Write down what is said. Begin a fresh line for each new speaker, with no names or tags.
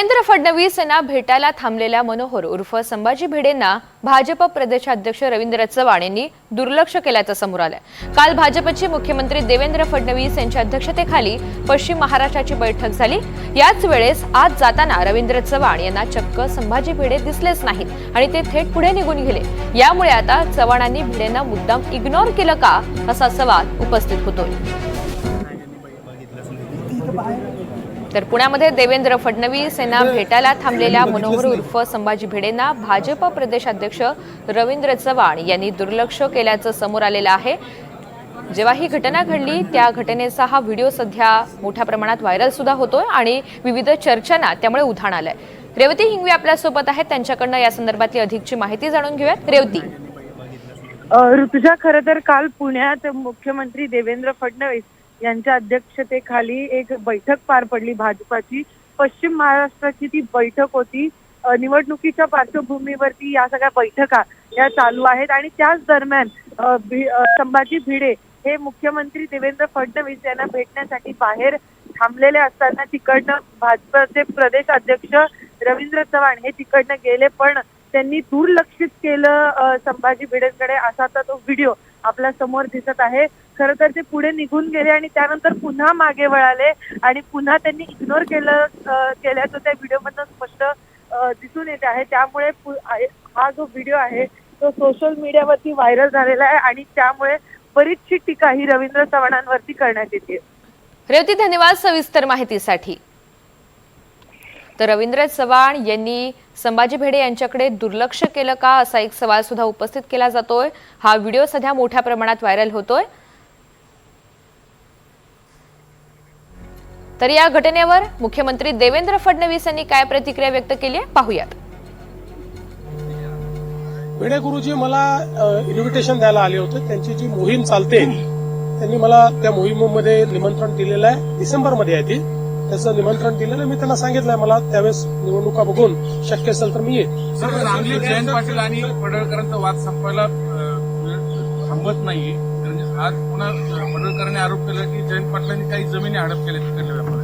देवेंद्र फडणवीस यांना भेटायला थांबलेल्या मनोहर उर्फ संभाजी भिडेंना भाजप प्रदेशाध्यक्ष रवींद्र चव्हाण यांनी दुर्लक्ष केल्याचं समोर आलंय. काल भाजपचे मुख्यमंत्री देवेंद्र फडणवीस यांच्या अध्यक्षतेखाली पश्चिम महाराष्ट्राची बैठक झाली. याच वेळेस आज जाताना रवींद्र चव्हाण यांना चक्क संभाजी भिडे दिसलेच नाहीत आणि ते थेट पुढे निघून गेले. यामुळे आता चव्हाणांनी भिडेंना मुद्दाम इग्नोर केलं का असा सवाल उपस्थित होतोय. तर पुण्यामध्ये देवेंद्र फडणवीस यांना भेटायला थांबलेल्या मनोहर उर्फ संभाजी भिडेंना भाजप प्रदेशाध्यक्ष रवींद्र चव्हाण यांनी दुर्लक्ष केल्याचं समोर आलेलं आहे. जेव्हा ही घटना घडली त्या घटनेचा हा व्हिडिओ सध्या मोठ्या प्रमाणात व्हायरल सुद्धा होतोय आणि विविध चर्चांना त्यामुळे उधाण आलंय. रेवती हिंगवी आपल्यासोबत आहेत. त्यांच्याकडनं या संदर्भातली अधिकची माहिती जाणून घेऊयात. रेवती.
अ, ऋतुजा खरं तर काल पुण्यात मुख्यमंत्री देवेंद्र फडणवीस यांच्या अध्यक्षतेखाली एक बैठक पार पडली भाजपाची. पश्चिम महाराष्ट्राची ती बैठक होती. निवडणुकीच्या पार्श्वभूमीवरती या सगळ्या बैठका या चालू आहेत आणि त्याच दरम्यान संभाजी भिडे हे मुख्यमंत्री देवेंद्र फडणवीस यांना भेटण्यासाठी बाहेर थांबलेले असताना तिकडनं भाजपचे प्रदेश अध्यक्ष रवींद्र चव्हाण हे तिकडनं गेले. पण त्यांनी दुर्लक्षित केलं संभाजी भिडेंकडे असा तो व्हिडिओ. आपल्यासमोर दिसत आहे. खर तर ते पुढे निघून गेले आणि त्यानंतर पुन्हा मागे वळाले आणि पुन्हा त्यांनी इग्नोर केलं केल्याचं त्या व्हिडिओमधनं स्पष्ट दिसून येत आहे. त्यामुळे हा जो व्हिडिओ आहे तो सोशल मीडियावरती व्हायरल झालेला आहे आणि त्यामुळे बरीचशी टीका ही रवींद्र चव्हाणांवरती करण्यात येते.
रेवती धन्यवाद सविस्तर माहितीसाठी. तर रवींद्र चव्हाण यांनी संभाजी भिडे यांच्याकडे दुर्लक्ष केलं का असा एक सवाल सुद्धा उपस्थित केला जातोय. हा व्हिडिओ सध्या मोठ्या प्रमाणात व्हायरल होतोय. तर या घटनेवर मुख्यमंत्री देवेंद्र फडणवीस यांनी काय प्रतिक्रिया व्यक्त केली आहे? पाहूयात.
भिडे गुरुजी मला इन्व्हिटेशन द्यायला आले होते. त्यांची जी मोहीम चालते त्यांनी मला त्या मोहिमेमध्ये निमंत्रण दिलेलं आहे. डिसेंबरमध्ये आहे ती. त्याचं निमंत्रण दिलेलं मी त्यांना सांगितलंय मला त्यावेळेस निवडणुका बघून शक्य असेल तर मी येईल
सर जयंत पाटील आणि पडळकरांचा वाद संपायला थांबत नाहीये. आज पुन्हा पडळकरांनी आरोप केला की जयंत पाटलांनी काही जमिनी हडप केल्या तिकडल्या